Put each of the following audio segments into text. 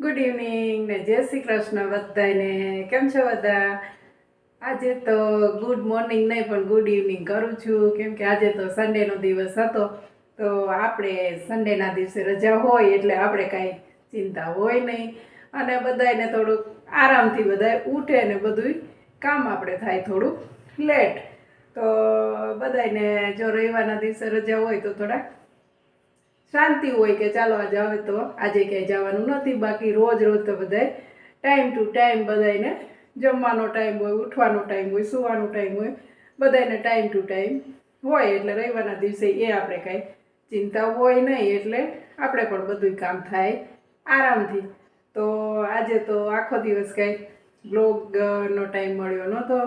Good evening ને જય શ્રી કૃષ્ણ બધાને કેમ છો બધા? આજે તો ગુડ મોર્નિંગ નહીં, પણ ગુડ ઇવનિંગ કરું છું. કેમ કે આજે તો સન્ડેનો દિવસ હતો. તો આપણે સન્ડેના દિવસે રજા હોય એટલે આપણે કાંઈ ચિંતા હોય નહીં. અને બધાને થોડુંક આરામથી બધાય ઉઠે ને બધું કામ આપણે થાય થોડુંક લેટ. તો બધાને જો રવિવારના દિવસે રજા હોય તો થોડાક શાંતિ હોય કે ચાલો આજે હવે તો આજે ક્યાંય જવાનું નથી, બાકી રોજ રોજ તો બધાય ટાઈમ ટુ ટાઈમ બધાને જમવાનો ટાઈમ હોય, ઉઠવાનો ટાઈમ હોય, સુવાનો ટાઈમ હોય બધાને ટાઈમ ટુ ટાઈમ હોય. એટલે રવિવારના દિવસે એ આપણે કાંઈ ચિંતા હોય નહીં, એટલે આપણે પણ બધું કામ થાય આરામથી. તો આજે તો આખો દિવસ કાંઈ બ્લોગનો ટાઈમ મળ્યો નહોતો.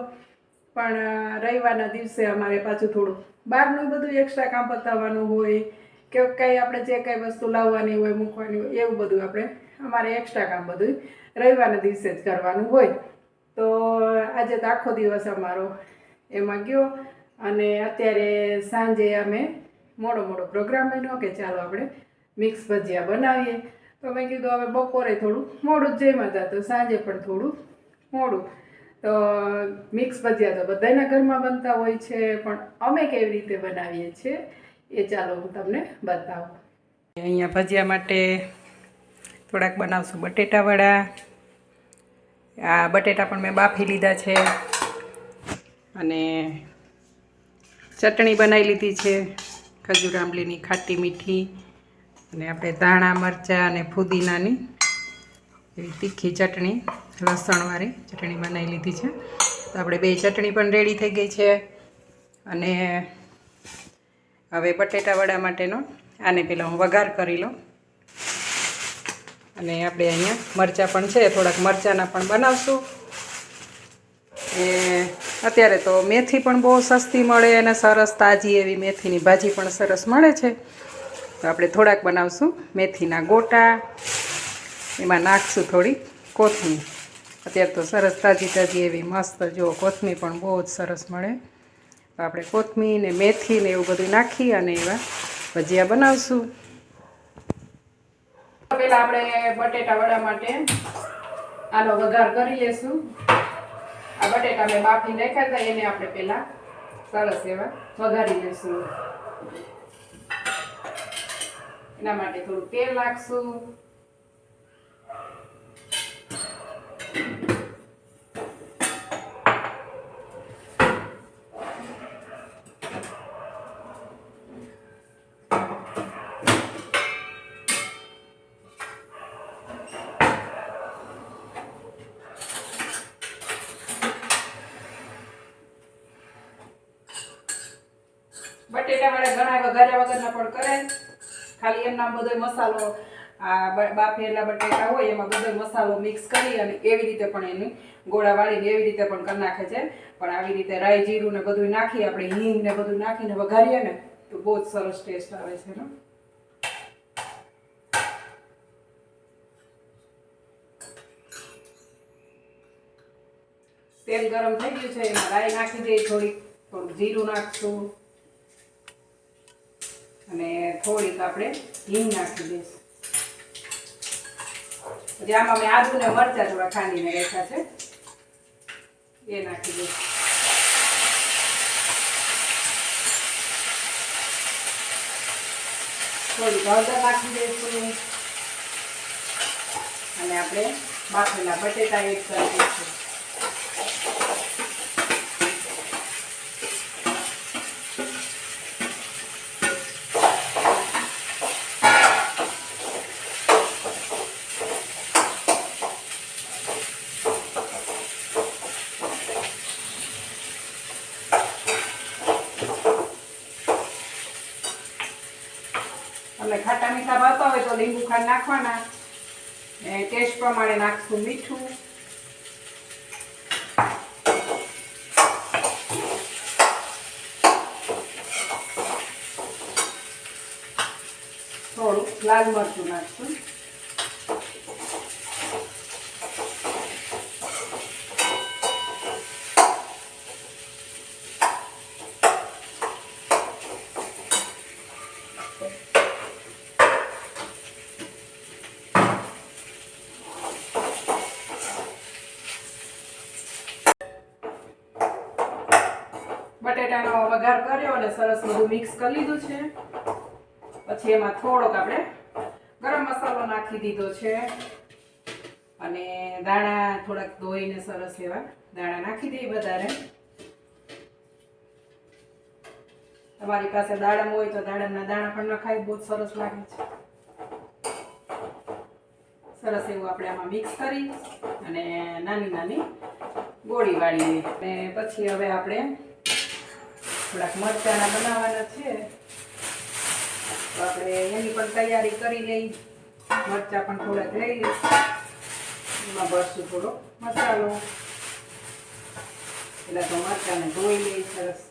પણ રવિવારના દિવસે અમારે પાછું થોડું બહારનું બધું એક્સ્ટ્રા કામ પતાવવાનું હોય કે કંઈ આપણે જે કંઈ વસ્તુ લાવવાની હોય, મૂકવાની હોય, એવું બધું આપણે, અમારે એક્સ્ટ્રા કામ બધું રવિવારના દિવસે જ કરવાનું હોય. તો આજે તો આખો દિવસ અમારો એમાં ગયો અને અત્યારે સાંજે અમે મોડો મોડો પ્રોગ્રામ બન્યો કે ચાલો આપણે મિક્સ ભજીયા બનાવીએ. તો મેં કીધું હવે બપોરે થોડું મોડું જ જમ્યા હતા, તો સાંજે પણ થોડું મોડું. તો મિક્સ ભજીયા તો બધાના ઘરમાં બનતા હોય છે, પણ અમે કેવી રીતે બનાવીએ છીએ? એ ચાલો હું તમને બતાવું. અહીંયા ભજીયા માટે થોડાક બનાવશું બટેટાવડા આ બટેટા પણ મેં બાફી લીધા છે. અને ચટણી બનાવી લીધી છે ખજૂર આંબલીની ખાટી મીઠી. અને આપણે ધાણા, મરચાં અને ફુદીનાની એવી તીખી ચટણી, લસણવાળી ચટણી બનાવી લીધી છે. તો આપણે બે ચટણી પણ રેડી થઈ ગઈ છે. અને હવે બટેટા વડા માટેનો આને પહેલાં હું વઘાર કરી લઉં. અને આપણે અહીંયા મરચાં પણ છે, થોડાક મરચાંના પણ બનાવશું. એ અત્યારે તો મેથી પણ બહુ સસ્તી મળે અને સરસ તાજી એવી મેથીની ભાજી પણ સરસ મળે છે. તો આપણે થોડાક બનાવશું મેથીના ગોટા. એમાં નાખશું થોડી કોથમીર. અત્યારે તો સરસ તાજી તાજી એવી મસ્ત જો કોથમીર પણ બહુ જ સરસ મળે. આપણે કોથમીર ને મેથી ને એવું બધું નાખી અને એવા ભજીયા બનાવશું. પેલા આપણે બટેટા વડા માટે આનો વઘાર કરી લેશું. આ બટેટા મેં બાફી નાખ્યા હતા, એને આપણે પેલા સરસ એવા વઘારી લઈશું એના માટે થોડું તેલ નાખશું. બટેટા વડા ઘણા વઘાર્યા વગરના પણ કરે. ખાલી એમના બધો મસાલો, આ બાફેલા બટેટા હોય એમાં બધો મસાલો મિક્સ કરી અને એવી રીતે પણ એની ગોળા વાળીને એવી રીતે પણ કરી નાખે છે. પણ આવી રીતે રાઈ, જીરું ને બધું નાખી, આપણે હિંગ ને બધું નાખીને વઘારીએ ને, તો બહુ જ સરસ ટેસ્ટ આવે છે એનો તેલ ગરમ થઈ ગયું છે, એમાં રાઈ નાખી દઈએ થોડીક થોડું જીરું નાખશું. અને થોડીક આપણે હિંગ નાખી દઈશું. પછી આમાં મેં આદુ ને મરચા થોડા ખાંડીને રાખ્યા છે. એ નાખી દઈશું. થોડી હળદર નાખી દઈશું. અને આપણે બાફેલા બટેટા એડ કરી દઈશું. તમને ખાટા મીઠા ભાવતા હોય તો લીંબુ ખાંડ નાખવાના. ને ટેસ્ટ પ્રમાણે નાખશું મીઠું. થોડું લાલ મરચું નાખશું. વઘાર કર્યો અને સરસ બધું મિક્સ કરી લીધું છે. પછી એમાં થોડોક આપણે ગરમ મસાલો નાખી દીધો છે. અને દાણા થોડાક ધોઈને સરસ એવા દાણા નાખી દઈએ વધારે તમારી પાસે દાડમ હોય તો દાડમના દાણા પણ નખાય, બહુ સરસ લાગે છે. સરસ એવું આપણે આમાં મિક્સ કરી અને નાની નાની ગોળી વાળીએ. અને પછી હવે આપણે થોડાક મરચાના બનાવવાના છે. તો આપણે એની પણ તૈયારી કરી લઈ. મરચાં પણ થોડાક લઈ લઈ એમાં ભરશું થોડો મસાલો. એટલે તો મરચાંને ધોઈ લઈ સરસ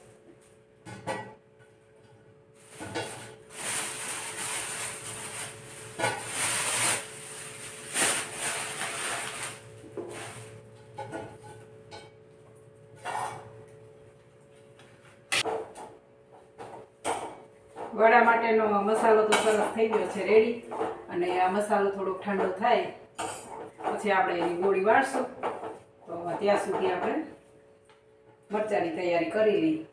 વડા મસાલો તો સરસ થઈ ગયો છે રેડી અને આ મસાલો થોડોક ઠંડો થાય, પછી આપણે એની ગોળી વાળશું. તો ત્યાં સુધી આપણે મરચાંની તૈયારી કરી લઈ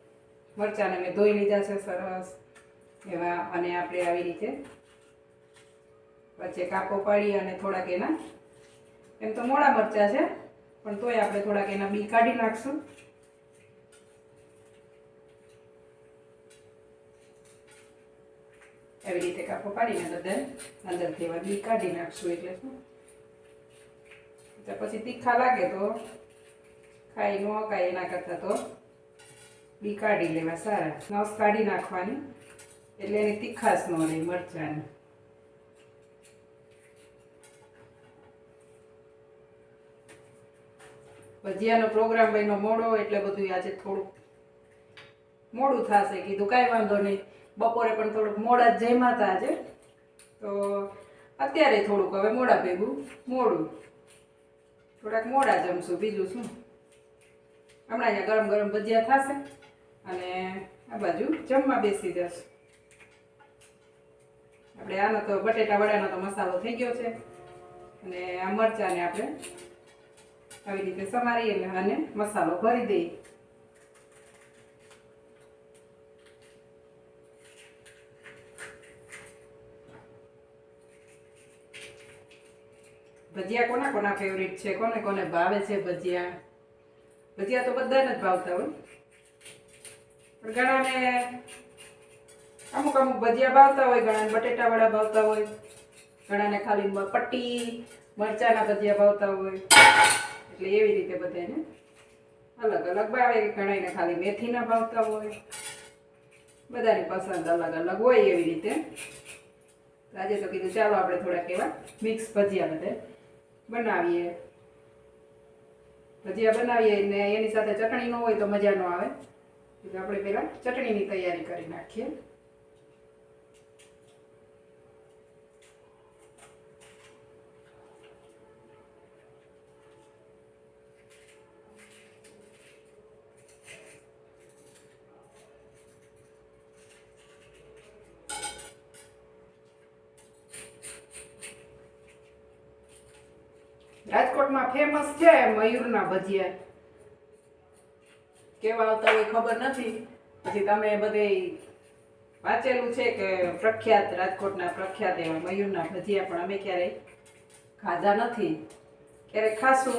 મરચાંને મેં ધોઈ લીધા છે સરસ. એવા અને આપણે આવી રીતે વચ્ચે કાપો પાડી અને થોડાક એના, એમ તો મોડા મરચાં છે, પણ તોય આપણે થોડાક એના બી કાઢી નાખશું. એવી રીતે કાપો પાડીને બધા અંદરથી એવા બી કાઢી નાખશું એટલે શું? પછી તીખા લાગે તો ખાઈ ન કાંઈ એના કરતાં તો બી કાઢી લેવા સારા. નસ કાઢી નાખવાની એટલે એની તીખાશ ન રહે મરચાંની. ભજીયાનો પ્રોગ્રામ બન્યો મોડો એટલે બધું આજે થોડુંક મોડું થશે. કીધું કાંઈ વાંધો નહીં. બપોરે પણ થોડુંક મોડા જ જમ્યા હતા આજે. તો અત્યારે થોડુંક હવે મોડા ભેગું, મોડું. થોડાક મોડા જમશું, બીજું શું? હમણાં અહીંયા ગરમ ગરમ ભજીયા થશે અને આ બાજુ જમવા બેસી જશું. આપણે આનો તો બટેટા વડાનો તો મસાલો થઈ ગયો છે. અને આ મરચાંને આપણે આવી રીતે સમારી અને મસાલો ભરી દઈએ. ભજીયા કોના કોના ફેવરિટ છે? કોને કોને ભાવે છે ભજીયા? ભજીયા તો બધાને જ ભાવતા હોય. પણ ઘણાને અમુક અમુક ભજીયા ભાવતા હોય, ઘણાને બટેટાવાળા ભાવતા હોય, ઘણાને ખાલી પટ્ટી, મરચાના ભજીયા ભાવતા હોય. એટલે એવી રીતે બધાને અલગ અલગ ભાવે ઘણાને ખાલી મેથીના ભાવતા હોય. બધાની પસંદ અલગ અલગ હોય એવી રીતે. આજે તો કીધું, ચાલો આપણે થોડાક એવા મિક્સ ભજીયા બધા. બનાવીએ. ભજીયા બનાવીએ ને એની સાથે ચટણી ન હોય તો મજા ન આવે. એટલે આપણે પહેલાં ચટણીની તૈયારી કરી નાખીએ. મયુરના ભજીયા. કેવા આવતા હોય ખબર નથી. પછી તમે બધે વાંચેલું છે કે પ્રખ્યાત, રાજકોટના પ્રખ્યાત એવા મયુરના ભજીયા, પણ અમે ક્યારેય ખાધા નથી. ક્યારેક ખાશું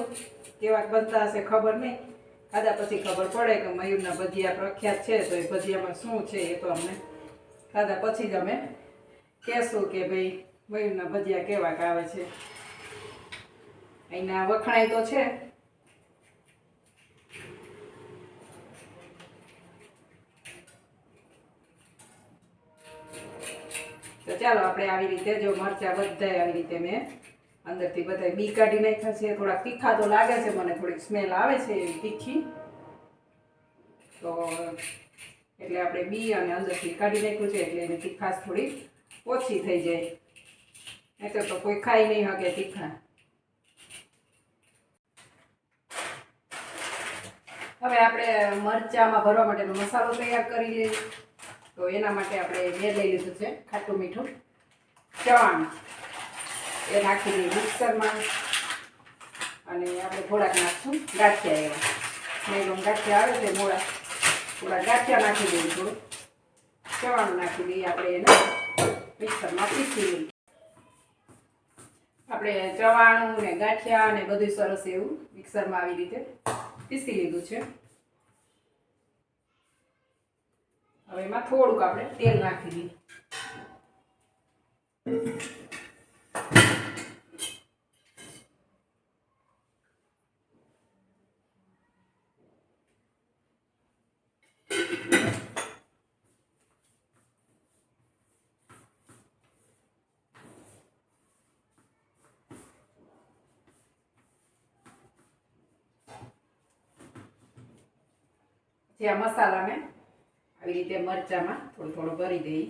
કેવા બનતા હશે ખબર નહીં. ખાધા પછી ખબર પડે કે મયુરના ભજીયા પ્રખ્યાત છે, તો એ ભજીયામાં શું છે એ તો અમને ખાધા પછી જ અમે કહેશું કે ભાઈ મયુરના ભજીયા કેવા આવે છે. અહીંના વખણાય તો છે. તો ચાલો આપણે આવી રીતે જો મરચા બધાય આવી રીતે મેં અંદરથી બધા બી કાઢી નાખ્યા છે. થોડાક તીખા તો લાગે છે, મને થોડીક સ્મેલ આવે છે એવી તીખી. તો એટલે આપણે બી અને અંદરથી કાઢી નાખ્યું છે, એટલે એની તીખાશ થોડી ઓછી થઈ જાય. નહીં તો કોઈ ખાઈ નહીં શકે તીખા. હવે આપણે મરચામાં ભરવા માટેનો મસાલો તૈયાર કરી લઈએ. તો એના માટે આપણે બે લઈ લીધું છે ખાટું મીઠું, ચણ. એ નાખી દઈએ મિક્સરમાં અને આપણે થોડાક નાખશું ગાંઠિયા એવા. મેગમ ગાંઠિયા આવે છે મોડા, થોડા ગાંઠિયા નાખી દઈએ થોડું. ચવાણું નાખી દઈએ આપણે એને મિક્સરમાં પીસી લઈએ આપણે ચવાણું ને ગાંઠિયા ને બધું સરસ એવું મિક્સરમાં આવી રીતે પીસી લીધું છે. હવે એમાં થોડુંક આપણે તેલ નાખી દઈએ જે આ મસાલાને આવી રીતે મરચામાં થોડું થોડું ભરી દઈએ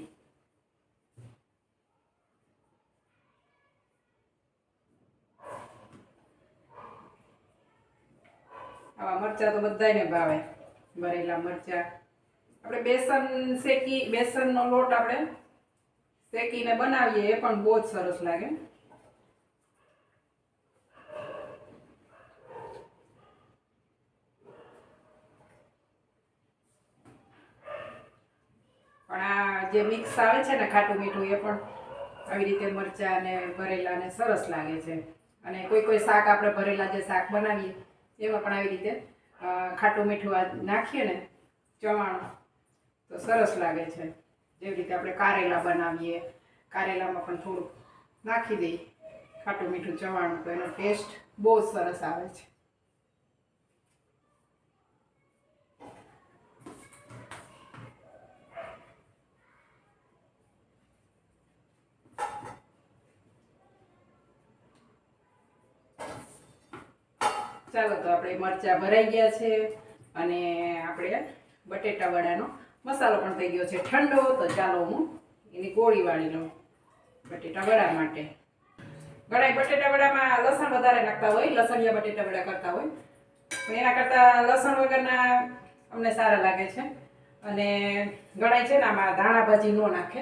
આવા મરચાં તો બધાને ભાવે, ભરેલા મરચાં. આપણે બેસન શેકી, બેસનનો લોટ આપણે શેકીને બનાવીએ, એ પણ બહુ જ સરસ લાગે પણ આ જે મિક્સ આવે છે ને ખાટું મીઠું એ પણ આવી રીતે મરચાં અને ભરેલા ને સરસ લાગે છે. અને કોઈ કોઈ શાક આપણે ભરેલા જે શાક બનાવીએ, એમાં પણ આવી રીતે ખાટું મીઠું આ નાખીએ ને, ચવાણું, તો સરસ લાગે છે. જેવી રીતે આપણે કારેલા બનાવીએ, કારેલામાં પણ થોડુંક નાખી દઈએ, ખાટું મીઠું ચવાણું, તો એનો ટેસ્ટ બહુ સરસ આવે છે ચાલો તો આપણે મરચાં ભરાઈ ગયા છે અને આપણે બટેટાવડાનો મસાલો પણ થઈ ગયો છે ઠંડો. તો ચાલો હું એની ગોળી વાળી લઉં બટેટા વડા માટે. ઘણા બટેટાવડામાં લસણ વધારે નાખતા હોય, લસણિયા બટેટા વડા કરતા હોય. પણ એના કરતાં લસણ વગરના અમને સારા લાગે છે. અને ઘણા છે ને આમાં ધાણા ભાજી ન નાખે.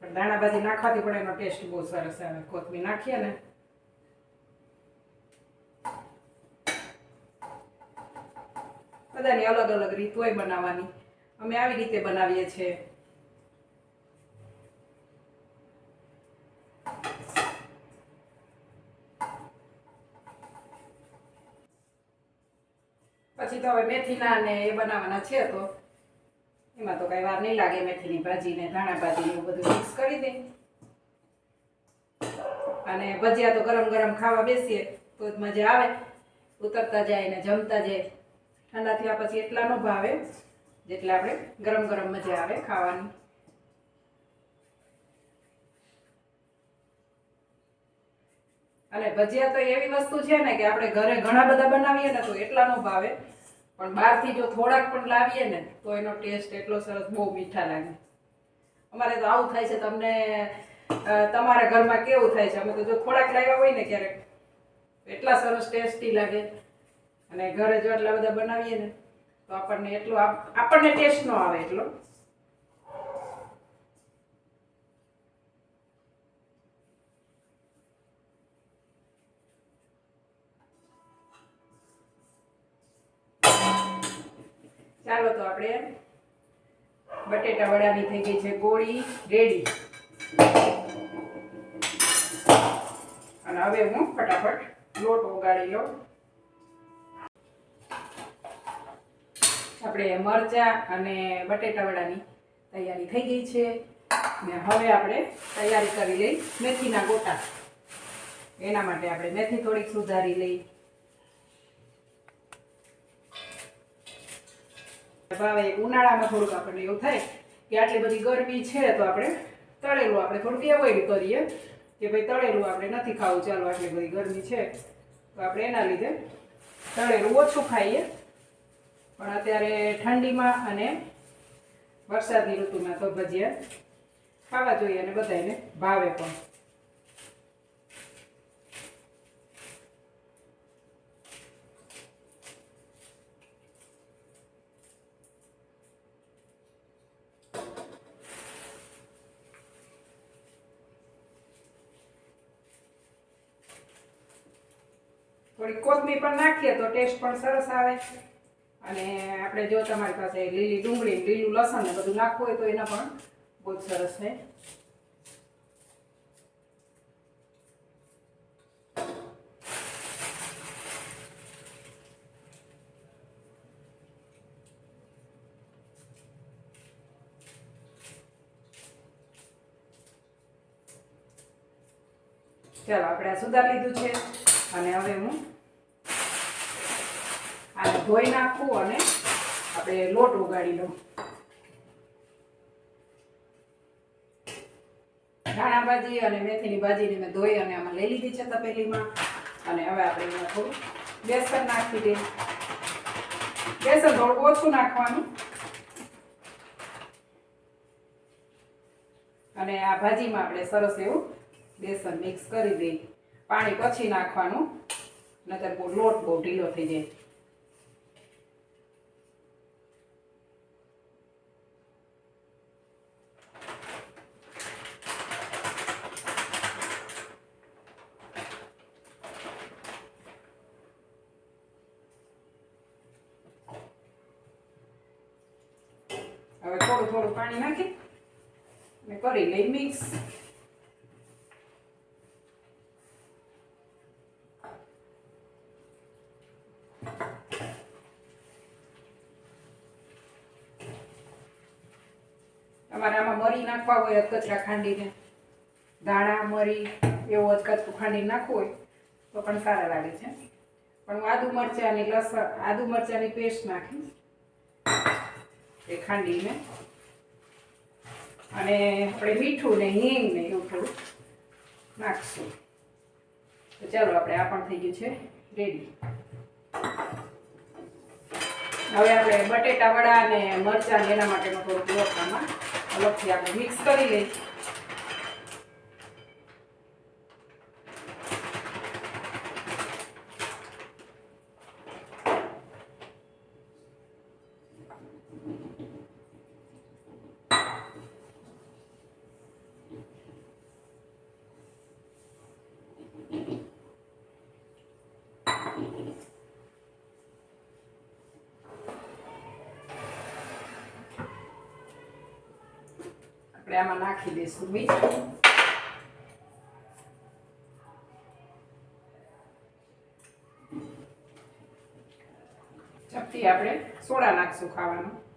પણ ધાણા ભાજી નાખવાથી પણ એનો ટેસ્ટ બહુ સરસ આવે. કોથમીર નાખીએ ને બધાની અલગ અલગ રીત હોય બનાવવાની. અમે આવી રીતે બનાવીએ છીએ પછી તો હવે મેથીના ને એ બનાવવાના છે તો. એમાં તો કઈ વાર નહીં લાગે મેથીની ભાજી ને ધાણા ભાજી એવું બધું મિક્સ કરી દે. અને ભજીયા તો ગરમ ગરમ ખાવા બેસીએ તો મજા આવે. ઉતરતા જાય ને જમતા જાય. ઠંડા થયા પછી એટલાનો ભાવે જેટલા આપણે ગરમ ગરમ મજા આવે ખાવાની. અને ભજીયા તો એવી વસ્તુ છે ને કે આપણે ઘરે ઘણા બધા બનાવીએ ને તો એટલાનો ભાવે. પણ બહારથી જો થોડાક પણ લાવીએ ને તો એનો ટેસ્ટ એટલો સરસ બહુ મીઠા લાગે. અમારે તો આવું થાય છે તમને તમારા ઘરમાં કેવું થાય છે? અમે તો જો થોડાક લાવ્યા હોય ને ક્યારેક, એટલા સરસ ટેસ્ટી લાગે. અને ઘરે જો એટલા બધા બનાવીએ ને, તો આપણને એટલું આપણને ટેસ્ટ નો આવે એટલો. ચાલો તો આપણે બટેટા વડાની થઈ ગઈ છે ગોળી રેડી. અને હવે હું ફટાફટ લોટ ઓગાળી લઉં. આપણે મરચાં અને બટેટાવડાની તૈયારી થઈ ગઈ છે. ને હવે આપણે તૈયારી કરી લઈ મેથીના ગોટા. એના માટે આપણે મેથી થોડીક સુધારી લઈ. ભાવે ઉનાળામાં થોડુંક આપણને એવું થાય કે આટલી બધી ગરમી છે તો આપણે તળેલું આપણે થોડુંક એવોઈડ કરીએ કે ભાઈ તળેલું આપણે નથી ખાવું, ચાલો આટલી બધી ગરમી છે તો આપણે એના લીધે તળેલું ઓછું ખાઈએ. પણ અત્યારે ઠંડીમાં અને વરસાદની ઋતુમાં તો ભજીયા ખાવા જોઈએ અને બધાને ભાવે પણ. થોડી કોથમીર પણ નાખીએ તો ટેસ્ટ પણ સરસ આવે. અને આપણે જો તમારી પાસે લીલી ડુંગળી લીલું લસણ ને બધું નાખવું હોય તો એના પણ બહુ જ સરસ છે. ચાલો, આપણે આ સુધાર લીધું છે. અને હવે હું આને ધોઈ નાખું અને આપણે લોટ ઉગાડી લઉં. ધાણા ભાજી અને મેથીની ભાજીને મેં ધોઈ અને આમાં લઈ લીધી છે તપેલીમાં. અને હવે આપણે એમાં થોડું બેસન નાખી દઈએ. બેસન થોડું ઓછું નાખવાનું. અને આ ભાજીમાં આપણે સરસ એવું બેસન મિક્સ કરી દઈએ. પાણી પછી નાખવાનું નતર લોટ બહુ ઢીલો થઈ જાય હવે થોડું પાણી નાખી અને કરી લઈ મિક્સ. તમારે આમાં મરી નાખવા હોય કચરા ખાંડીને. ધાણા, મરી, એવું કચરું ખાંડી નાખવું હોય તો પણ સારા લાગે છે. પણ હું આદુ મરચાંની લસણ, આદુ મરચાંની પેસ્ટ નાખીશ એ ખાંડીને અને આપણે મીઠું ને હિંગ ને એવું થોડું નાખશું. તો ચાલો આપણે આ પણ થઈ ગયું છે રેડી હવે આપણે બટેટા વડા અને મરચાં એના માટેનો થોડું લોટ અલગથી આપણે મિક્સ કરી લઈએ આપણે આમાં નાખી દઈશું મીઠું ચપટી આપણે સોડા નાખશું ખાવાનું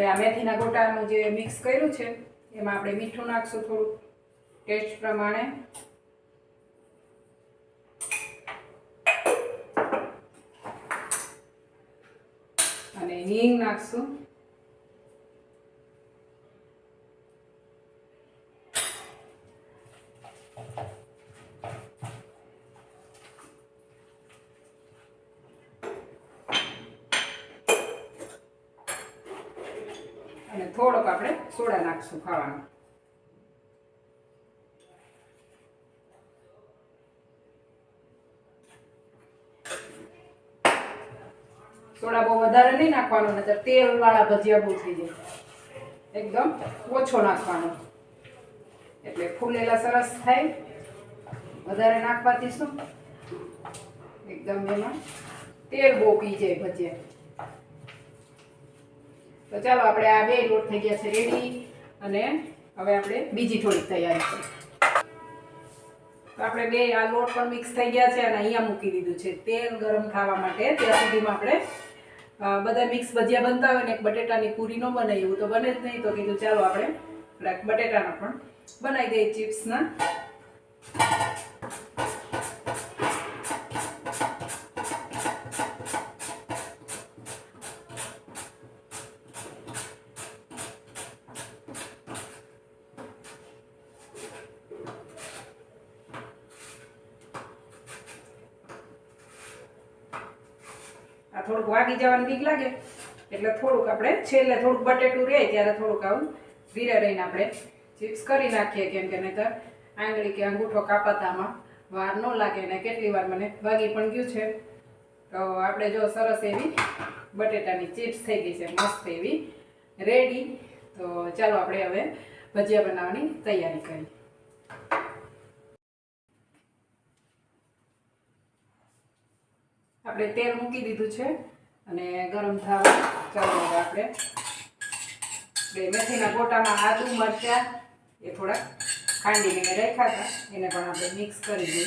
આપણે આ મેથીના ગોટાનું જે મિક્સ કર્યું છે, એમાં આપણે મીઠું નાખશું થોડું ટેસ્ટ પ્રમાણે. અને હિંગ નાખશું અને થોડોક આપણે ખાવાનું સોડા બહુ વધારે નહીં નાખવાનો નતર તેલ વાળા ભજીયા બહુ થઈ જાય. એકદમ ઓછો નાખવાનો. એટલે ફૂલેલા સરસ થાય. વધારે નાખવાથી શું એકદમ એમાં તેલ બહુ પી જાય ભજીયા. તો ચાલો, આપણે આ બે લોટ થઈ ગયા છે રેડી અને હવે આપણે બીજી થોડીક તૈયારી કરીએ. તો આપણે બે આ લોટ પણ મિક્સ થઈ ગયા છે અને અહીંયા મૂકી દીધું છે. તેલ ગરમ ખાવા માટે ત્યાં સુધીમાં આપણે બધા મિક્સ ભજીયા બનતા હોય ને એક બટેટાની પૂરી ન બનાવી એવું તો બને જ નહીં. તો કીધું ચાલો આપણે બટેટાના પણ બનાવી દઈએ ચિપ્સના. થોડુંક વાગી જવાની બીક લાગે. એટલે થોડુંક આપણે છેલ્લે થોડુંક બટેટું રહે ત્યારે થોડુંક આવું ધીરે રહીને આપણે ચિપ્સ કરી નાખીએ કેમ કે નહીંતર આંગળી કે અંગૂઠો કાપાતામાં વાર ન લાગે ને કેટલી વાર મને વાગી પણ ગયું છે. તો આપણે જો સરસ એવી બટેટાની ચિપ્સ થઈ ગઈ છે, મસ્ત એવી રેડી. તો ચાલો આપણે હવે ભજીયા બનાવવાની તૈયારી કરીએ. આપણે તેલ મૂકી દીધું છે અને ગરમ થવા ચાલો આપણે. બે મેથીના ગોટામાં આદુ, મરચાં, એ થોડાક ખાંડીને રાખ્યા હતા. એને પણ આપણે મિક્સ કરી દઈએ.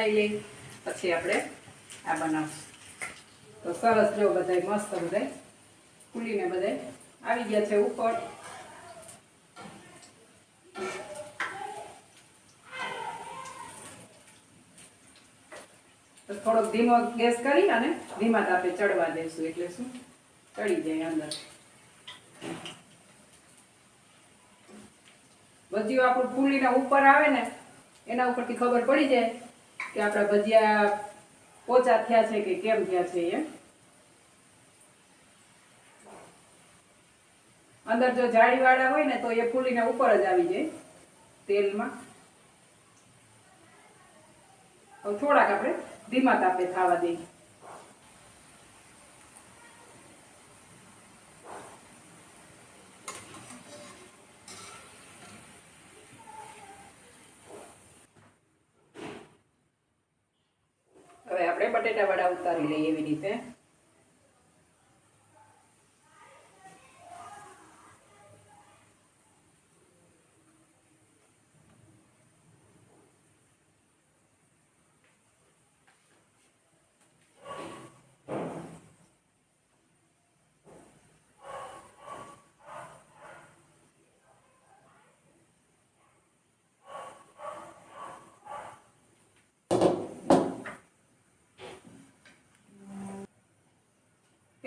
બનાવી લઈ પછી આપણે આ બનાવશું. તો સરસ જો બધાય મસ્ત બધાય ખુલીને બધાય આવી ગયા છે ઉપર. થોડોક ધીમો ગેસ કરી અને ધીમા તાપે ચડવા દઈશું એટલે શું? ચડી જાય અંદર. ભજીયું આપણું ફૂલીને ઉપર આવે ને, એના ઉપરથી ખબર પડી જાય. કે આપણા ભજીયા પોચા થયા છે કે કેમ થયા છે એ? અંદર જો જાળીવાળા હોય ને તો એ ફૂલીને ઉપર જ આવી જાય તેલમાં. થોડાક આપણે ધીમા તાપે થવા દઈએ હવે આપણે બટેટા વડા ઉતારી લઈએ એવી રીતે.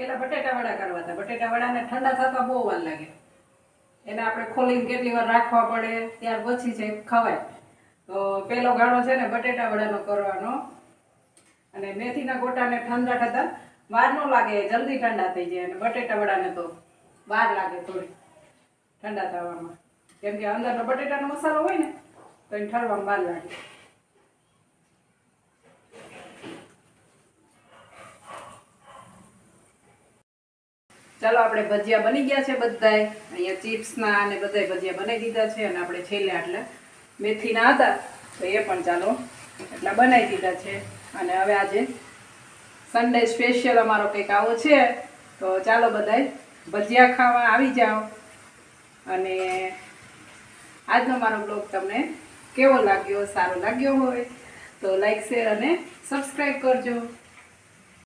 પેલા બટેટા વડા કરવા હતા. બટેટા વડાને ઠંડા થતા બહુ વાર લાગે. એને આપણે ખોલીને કેટલી વાર રાખવા પડે, ત્યાર પછી છે ખવાય. તો પેલો ગાળો છે ને બટેટા વડાનો કરવાનો. અને મેથીના ગોટાને ઠંડા થતા વાર ન લાગે, જલ્દી ઠંડા થઈ જાય. અને બટેટા વડાને તો વાર લાગે થોડી ઠંડા થવામાં. કેમ કે અંદરનો બટેટાનો મસાલો હોય ને, તો એને ઠરવામાં વાર લાગે. ચાલો, આપણે ભજીયા બની ગયા છે બધાય. અહીંયા ચિપ્સના અને બધાય ભજીયા બનાવી દીધા છે અને આપણે છેલ્લે આટલા મેથીના હતા. તો એ પણ ચાલો એટલા બનાવી દીધા છે. અને હવે આજે સન્ડે સ્પેશિયલ અમારો કંઈક આવો છે. તો ચાલો બધાય, ભજીયા ખાવા આવી જાઓ. અને આજનો મારો બ્લોગ તમને કેવો લાગ્યો, સારો લાગ્યો હોય તો લાઈક, શેર અને સબસ્ક્રાઈબ કરજો.